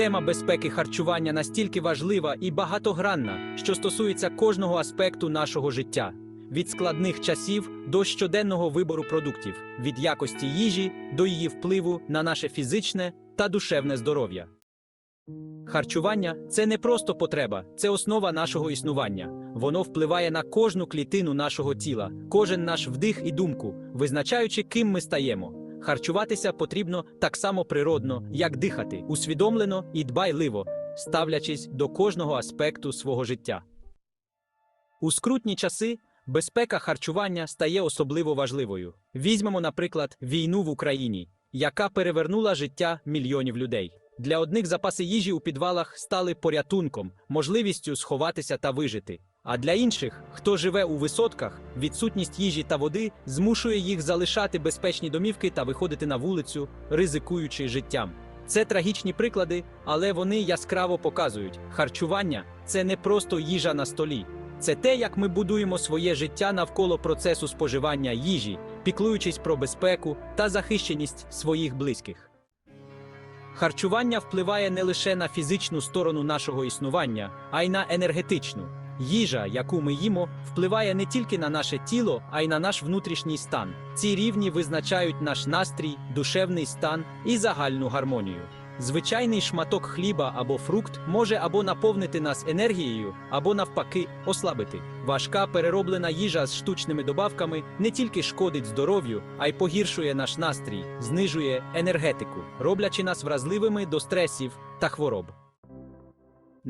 Тема безпеки харчування настільки важлива і багатогранна, що стосується кожного аспекту нашого життя. Від складних часів до щоденного вибору продуктів, від якості їжі до її впливу на наше фізичне та душевне здоров'я. Харчування це не просто потреба, це основа нашого існування. Воно впливає на кожну клітину нашого тіла, кожен наш вдих і думку, визначаючи, ким ми стаємо. Харчуватися потрібно так само природно, як дихати, усвідомлено і дбайливо, ставлячись до кожного аспекту свого життя. У скрутні часи безпека харчування стає особливо важливою. Візьмемо, наприклад, війну в Україні, яка перевернула життя мільйонів людей. Для одних запаси їжі у підвалах стали порятунком, можливістю сховатися та вижити. А для інших, хто живе у висотках, відсутність їжі та води змушує їх залишати безпечні домівки та виходити на вулицю, ризикуючи життям. Це трагічні приклади, але вони яскраво показують, харчування це не просто їжа на столі. Це те, як ми будуємо своє життя навколо процесу споживання їжі, піклуючись про безпеку та захищеність своїх близьких. Харчування впливає не лише на фізичну сторону нашого існування, а й на енергетичну. Їжа, яку ми їмо, впливає не тільки на наше тіло, а й на наш внутрішній стан. Ці рівні визначають наш настрій, душевний стан і загальну гармонію. Звичайний шматок хліба або фрукт може або наповнити нас енергією, або навпаки ослабити. Важка перероблена їжа з штучними добавками не тільки шкодить здоров'ю, а й погіршує наш настрій, знижує енергетику, роблячи нас вразливими до стресів та хвороб.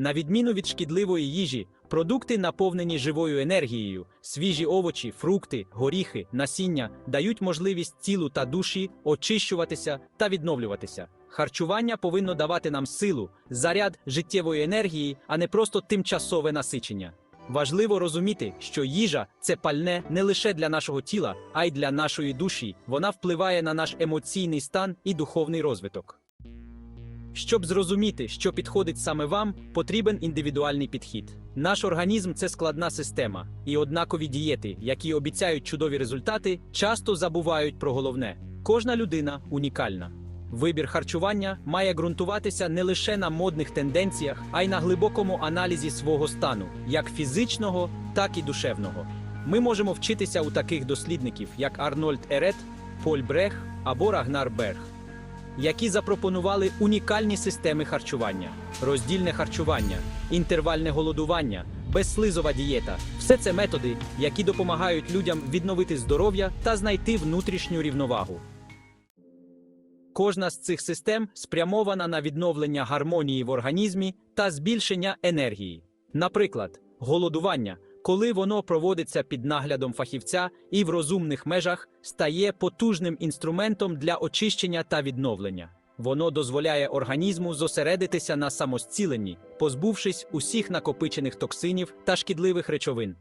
На відміну від шкідливої їжі, продукти, наповнені живою енергією, свіжі овочі, фрукти, горіхи, насіння дають можливість тілу та душі очищуватися та відновлюватися. Харчування повинно давати нам силу, заряд життєвої енергії, а не просто тимчасове насичення. Важливо розуміти, що їжа це пальне не лише для нашого тіла, а й для нашої душі. Вона впливає на наш емоційний стан і духовний розвиток. Щоб зрозуміти, що підходить саме вам, потрібен індивідуальний підхід. Наш організм це складна система, і однакові дієти, які обіцяють чудові результати, часто забувають про головне. Кожна людина унікальна. Вибір харчування має ґрунтуватися не лише на модних тенденціях, а й на глибокому аналізі свого стану, як фізичного, так і душевного. Ми можемо вчитися у таких дослідників, як Арнольд Ерет, Поль Брех або Рагнар Берг які запропонували унікальні системи харчування, роздільне харчування, інтервальне голодування, безслизова дієта все це методи, які допомагають людям відновити здоров'я та знайти внутрішню рівновагу. Кожна з цих систем спрямована на відновлення гармонії в організмі та збільшення енергії. Наприклад, голодування, коли воно проводиться під наглядом фахівця і в розумних межах, стає потужним інструментом для очищення та відновлення. Воно дозволяє організму зосередитися на самозціленні, позбувшись усіх накопичених токсинів та шкідливих речовин.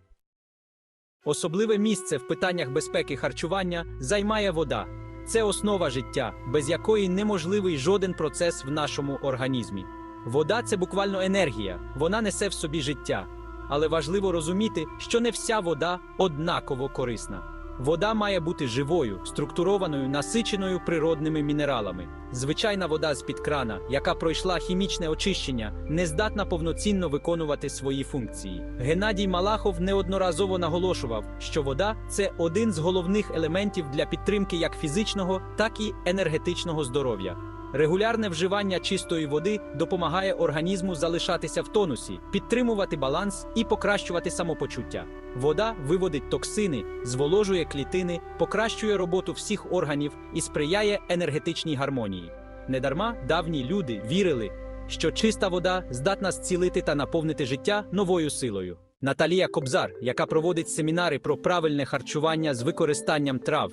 Особливе місце в питаннях безпеки харчування займає вода. Це основа життя, без якої неможливий жоден процес в нашому організмі. Вода це буквально енергія, вона несе в собі життя. Але важливо розуміти, що не вся вода однаково корисна. Вода має бути живою, структурованою, насиченою природними мінералами. Звичайна вода з-під крана, яка пройшла хімічне очищення, не здатна повноцінно виконувати свої функції. Геннадій Малахов неодноразово наголошував, що вода це один з головних елементів для підтримки як фізичного, так і енергетичного здоров'я. Регулярне вживання чистої води допомагає організму залишатися в тонусі, підтримувати баланс і покращувати самопочуття. Вода виводить токсини, зволожує клітини, покращує роботу всіх органів і сприяє енергетичній гармонії. Недарма давні люди вірили, що чиста вода здатна зцілити та наповнити життя новою силою. Наталія Кобзар, яка проводить семінари про правильне харчування з використанням трав,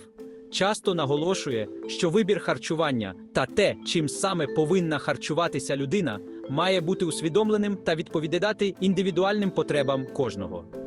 часто наголошує, що вибір харчування та те, чим саме повинна харчуватися людина, має бути усвідомленим та відповідати індивідуальним потребам кожного.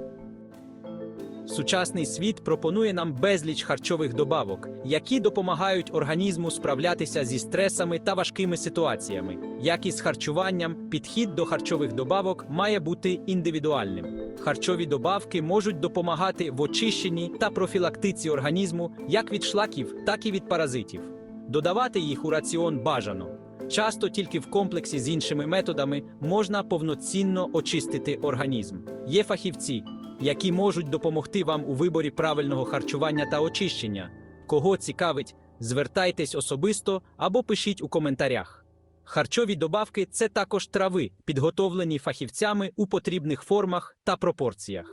Сучасний світ пропонує нам безліч харчових добавок, які допомагають організму справлятися зі стресами та важкими ситуаціями. Як і з харчуванням, підхід до харчових добавок має бути індивідуальним. Харчові добавки можуть допомагати в очищенні та профілактиці організму як від шлаків, так і від паразитів. Додавати їх у раціон бажано. Часто тільки в комплексі з іншими методами можна повноцінно очистити організм. Є фахівці, які можуть допомогти вам у виборі правильного харчування та очищення. Кого цікавить, звертайтесь особисто або пишіть у коментарях. Харчові добавки це також трави, підготовлені фахівцями у потрібних формах та пропорціях.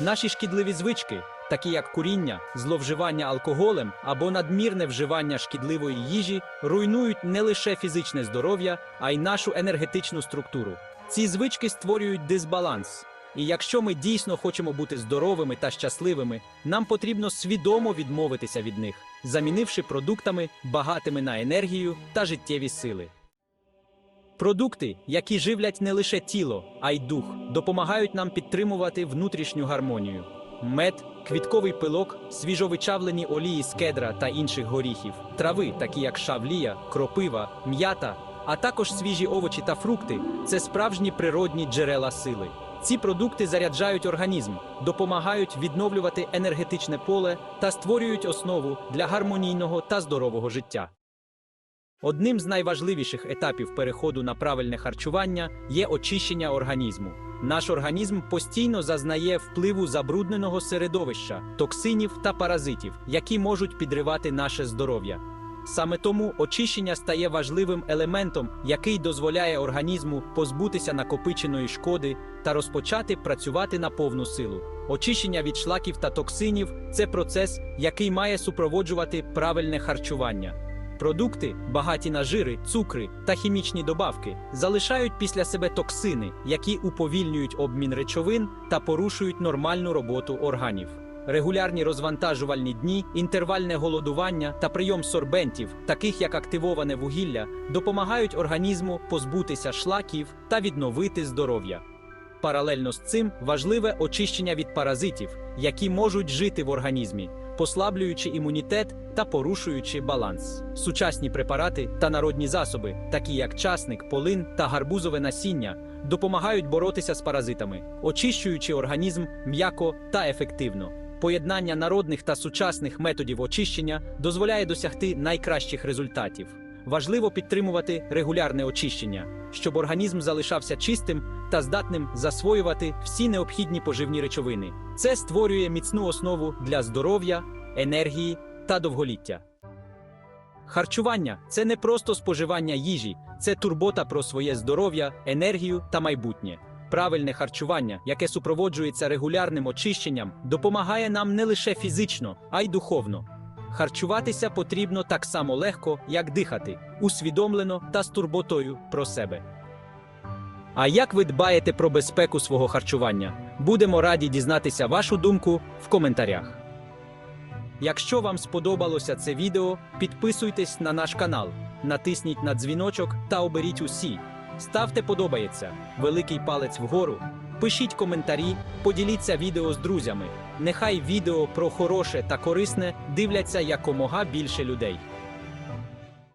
Наші шкідливі звички, такі як куріння, зловживання алкоголем або надмірне вживання шкідливої їжі, руйнують не лише фізичне здоров'я, а й нашу енергетичну структуру. Ці звички створюють дисбаланс. І якщо ми дійсно хочемо бути здоровими та щасливими, нам потрібно свідомо відмовитися від них, замінивши продуктами, багатими на енергію та життєві сили. Продукти, які живлять не лише тіло, а й дух, допомагають нам підтримувати внутрішню гармонію. Мед, квітковий пилок, свіжовичавлені олії з кедра та інших горіхів, трави, такі як шавлія, кропива, м'ята, а також свіжі овочі та фрукти це справжні природні джерела сили. Ці продукти заряджають організм, допомагають відновлювати енергетичне поле та створюють основу для гармонійного та здорового життя. Одним з найважливіших етапів переходу на правильне харчування є очищення організму. Наш організм постійно зазнає впливу забрудненого середовища, токсинів та паразитів, які можуть підривати наше здоров'я. Саме тому очищення стає важливим елементом, який дозволяє організму позбутися накопиченої шкоди та розпочати працювати на повну силу. Очищення від шлаків та токсинів це процес, який має супроводжувати правильне харчування. Продукти, багаті на жири, цукри та хімічні добавки, залишають після себе токсини, які уповільнюють обмін речовин та порушують нормальну роботу органів. Регулярні розвантажувальні дні, інтервальне голодування та прийом сорбентів, таких як активоване вугілля, допомагають організму позбутися шлаків та відновити здоров'я. Паралельно з цим важливе очищення від паразитів, які можуть жити в організмі, послаблюючи імунітет та порушуючи баланс. Сучасні препарати та народні засоби, такі як часник, полин та гарбузове насіння, допомагають боротися з паразитами, очищуючи організм м'яко та ефективно. Поєднання народних та сучасних методів очищення дозволяє досягти найкращих результатів. Важливо підтримувати регулярне очищення, щоб організм залишався чистим та здатним засвоювати всі необхідні поживні речовини. Це створює міцну основу для здоров'я, енергії та довголіття. Харчування це не просто споживання їжі, це турбота про своє здоров'я, енергію та майбутнє. Правильне харчування, яке супроводжується регулярним очищенням, допомагає нам не лише фізично, а й духовно. Харчуватися потрібно так само легко, як дихати, усвідомлено та з турботою про себе. А як ви дбаєте про безпеку свого харчування? Будемо раді дізнатися вашу думку в коментарях. Якщо вам сподобалося це відео, підписуйтесь на наш канал, натисніть на дзвіночок та оберіть усі. Ставте подобається, великий палець вгору, пишіть коментарі, поділіться відео з друзями. Нехай відео про хороше та корисне дивляться якомога більше людей.